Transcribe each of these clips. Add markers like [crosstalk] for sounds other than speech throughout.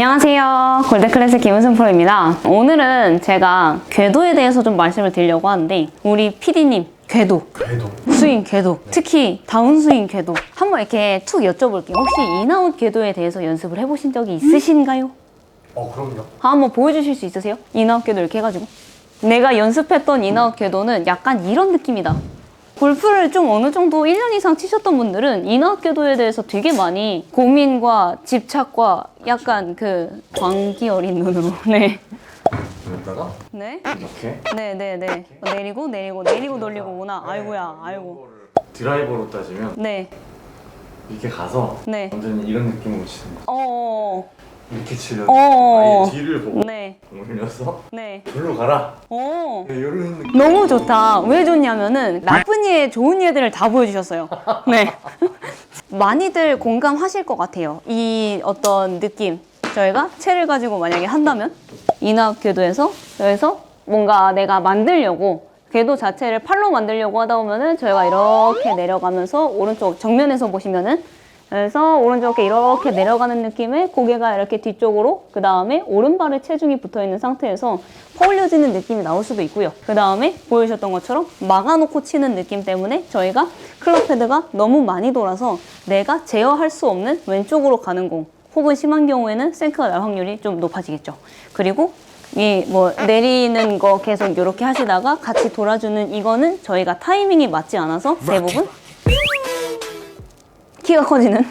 안녕하세요. 골드클래스 김은순 프로입니다. 오늘은 제가 궤도에 대해서 좀 말씀을 드리려고 하는데 우리 PD님 궤도 궤도. 스윙 궤도 특히 다운스윙 궤도 한번 이렇게 툭 여쭤볼게요. 혹시 인아웃 궤도에 대해서 연습을 해보신 적이 있으신가요? 어 그럼요. 아, 한번 보여주실 수 있으세요? 인아웃 궤도 이렇게 해가지고 내가 연습했던 인아웃 궤도는 약간 이런 느낌이다. 골프를 좀 어느 정도 1년 이상 치셨던 분들은 인아웃 궤도에 대해서 되게 많이 고민과 집착과 약간 그 광기 어린 눈으로 [laughs] 네. 여기다가 네? 이렇게 네, 네, 네. 내리고 내리고 내리고 돌리고 오나. 아이고야, 아이고. 드라이버로 따지면 네, 이렇게 가서 네. 완전히 이런 느낌으로 치는 거. 어, 이렇게 치려. 어. 아예 뒤를 보고 네, 올려서 네. 절로 가라. 어. 이런 느낌. 너무 좋다. 왜 좋냐면은 나쁜 예, 좋은 예들을 다 보여주셨어요. [laughs] 네. [laughs] 많이들 공감하실 것 같아요. 이 어떤 느낌. 저희가 채를 가지고 만약에 한다면 인압 궤도에서 여기서 뭔가 내가 만들려고 궤도 자체를 팔로 만들려고 하다 보면은 저희가 이렇게 내려가면서 오른쪽 정면에서 보시면은 그래서 오른쪽에 이렇게 내려가는 느낌에 고개가 이렇게 뒤쪽으로 그 다음에 오른발에 체중이 붙어 있는 상태에서 퍼올려지는 느낌이 나올 수도 있고요. 그 다음에 보여주셨던 것처럼 막아놓고 치는 느낌 때문에 저희가 클럽 헤드가 너무 많이 돌아서 내가 제어할 수 없는 왼쪽으로 가는 공 혹은 심한 경우에는 생크가 날 확률이 좀 높아지겠죠. 그리고 이뭐 내리는 거 계속 이렇게 하시다가 같이 돌아주는 이거는 저희가 타이밍이 맞지 않아서 대부분 키가 커지는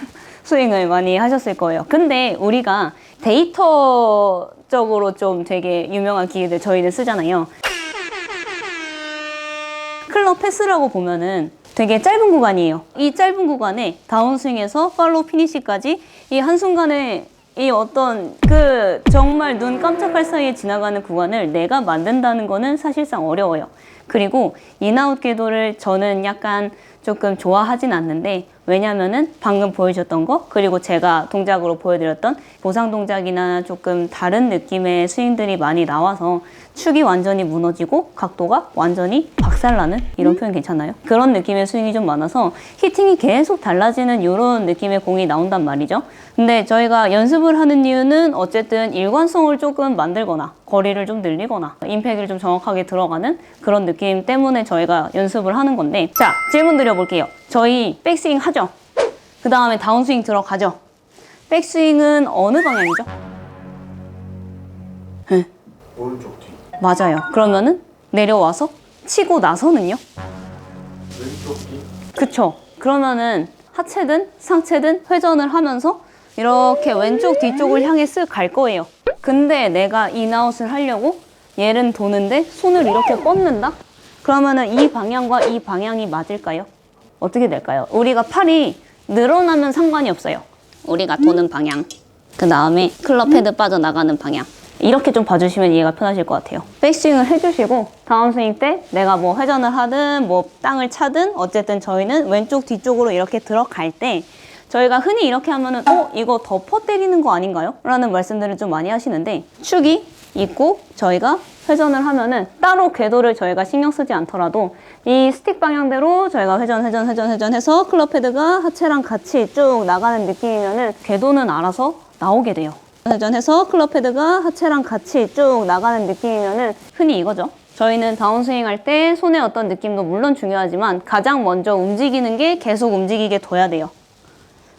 스윙을 많이 하셨을 거예요. 근데 우리가 데이터적으로 좀 되게 유명한 기계들 저희는 쓰잖아요. 클럽 패스라고 보면은 되게 짧은 구간이에요. 이 짧은 구간에 다운스윙에서 팔로우 피니시까지 이 한순간에 이 어떤 그 정말 눈 깜짝할 사이에 지나가는 구간을 내가 만든다는 거는 사실상 어려워요. 그리고 인아웃 궤도를 저는 약간 조금 좋아하진 않는데 왜냐면은 방금 보여줬던 거 그리고 제가 동작으로 보여드렸던 보상 동작이나 조금 다른 느낌의 스윙들이 많이 나와서 축이 완전히 무너지고 각도가 완전히 박살나는 이런 표현 괜찮나요? 그런 느낌의 스윙이 좀 많아서 히팅이 계속 달라지는 이런 느낌의 공이 나온단 말이죠. 근데 저희가 연습을 하는 이유는 어쨌든 일관성을 조금 만들거나 거리를 좀 늘리거나 임팩을 좀 정확하게 들어가는 그런 느낌 때문에 저희가 연습을 하는 건데 자 질문 드려 볼게요. 저희 백스윙 하죠? 그 다음에 다운스윙 들어가죠? 백스윙은 어느 방향이죠? 오른쪽 뒤. 맞아요. 그러면은 내려와서 치고 나서는요? 왼쪽 뒤. 그쵸. 그러면은 하체든 상체든 회전을 하면서 이렇게 왼쪽 뒤쪽을 향해 쓱 갈 거예요. 근데 내가 인아웃을 하려고 얘는 도는데 손을 이렇게 뻗는다? 그러면은 이 방향과 이 방향이 맞을까요? 어떻게 될까요? 우리가 팔이 늘어나면 상관이 없어요. 우리가 도는 방향. 그 다음에 클럽 헤드 빠져나가는 방향. 이렇게 좀 봐주시면 이해가 편하실 것 같아요. 백스윙을 해주시고 다운 스윙 때 내가 뭐 회전을 하든 뭐 땅을 차든 어쨌든 저희는 왼쪽 뒤쪽으로 이렇게 들어갈 때 저희가 흔히 이렇게 하면은 어 이거 덮어 때리는 거 아닌가요? 라는 말씀들을 좀 많이 하시는데 축이 있고 저희가 회전을 하면은 따로 궤도를 저희가 신경 쓰지 않더라도 이 스틱 방향대로 저희가 회전 회전 회전 회전 해서 클럽 헤드가 하체랑 같이 쭉 나가는 느낌이면은 궤도는 알아서 나오게 돼요. 회전해서 클럽 헤드가 하체랑 같이 쭉 나가는 느낌이면은 흔히 이거죠. 저희는 다운스윙 할 때 손의 어떤 느낌도 물론 중요하지만 가장 먼저 움직이는 게 계속 움직이게 둬야 돼요.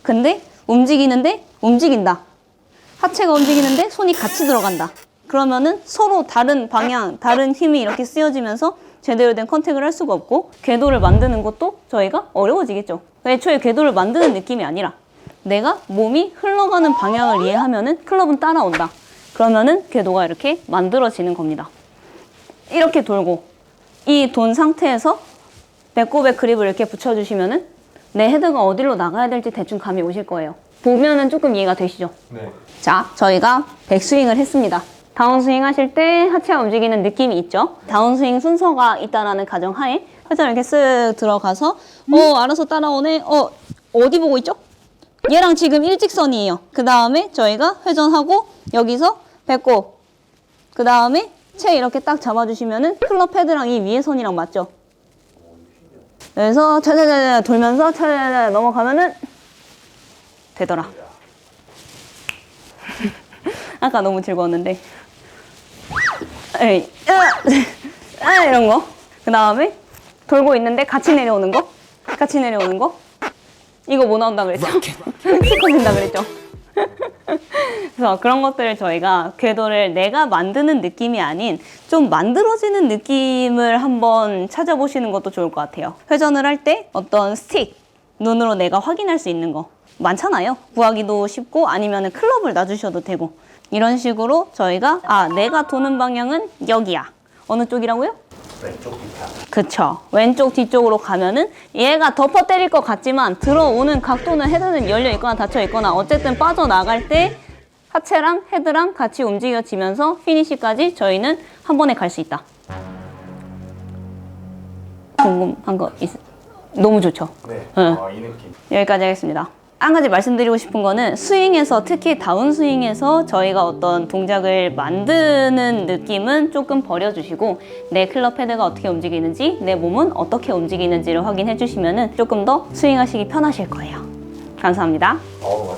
근데 움직이는데 움직인다. 하체가 움직이는데 손이 같이 들어간다. 그러면은 서로 다른 방향, 다른 힘이 이렇게 쓰여지면서 제대로 된 컨택을 할 수가 없고 궤도를 만드는 것도 저희가 어려워지겠죠. 애초에 궤도를 만드는 느낌이 아니라 내가 몸이 흘러가는 방향을 이해하면은 클럽은 따라온다. 그러면은 궤도가 이렇게 만들어지는 겁니다. 이렇게 돌고 이 돈 상태에서 배꼽에 그립을 이렇게 붙여주시면은 내 헤드가 어디로 나가야 될지 대충 감이 오실 거예요. 보면은 조금 이해가 되시죠? 네. 자, 저희가 백스윙을 했습니다. 다운스윙 하실 때 하체가 움직이는 느낌이 있죠? 다운스윙 순서가 있다라는 가정하에 회전 이렇게 쓱 들어가서 어, 알아서 따라오네. 어, 어디 보고 있죠? 얘랑 지금 일직선이에요. 그 다음에 저희가 회전하고 여기서 배꼽 그 다음에 채 이렇게 딱 잡아주시면은 클럽 헤드랑 이 위에 선이랑 맞죠? 그래서 차차차차 돌면서 차차차차 넘어가면은 되더라. [laughs] 아까 너무 즐거웠는데. 에이, 으아! 아, 이런 거. 그 다음에 돌고 있는데 같이 내려오는 거. 같이 내려오는 거. 이거 뭐 나온다 그랬죠? [laughs] 스티커 된다 그랬죠? [laughs] 그래서 그런 것들을 저희가 궤도를 내가 만드는 느낌이 아닌 좀 만들어지는 느낌을 한번 찾아보시는 것도 좋을 것 같아요. 회전을 할 때 어떤 스틱, 눈으로 내가 확인할 수 있는 거 많잖아요. 구하기도 쉽고 아니면 클럽을 놔주셔도 되고 이런 식으로 저희가 아 내가 도는 방향은 여기야. 어느 쪽이라고요? 왼쪽 뒤편. 그쵸. 왼쪽 뒤쪽으로 가면은 얘가 덮어 때릴 것 같지만 들어오는 각도는 헤드는 열려 있거나 닫혀 있거나 어쨌든 빠져나갈 때 하체랑 헤드랑 같이 움직여지면서 피니시까지 저희는 한 번에 갈 수 있다. 궁금한 거 있... 너무 좋죠. 네. 응. 아, 이 느낌. 여기까지 하겠습니다. 한 가지 말씀드리고 싶은 거는 스윙에서 특히 다운 스윙에서 저희가 어떤 동작을 만드는 느낌은 조금 버려주시고 내 클럽 헤드가 어떻게 움직이는지 내 몸은 어떻게 움직이는지를 확인해 주시면 조금 더 스윙하시기 편하실 거예요. 감사합니다. 어,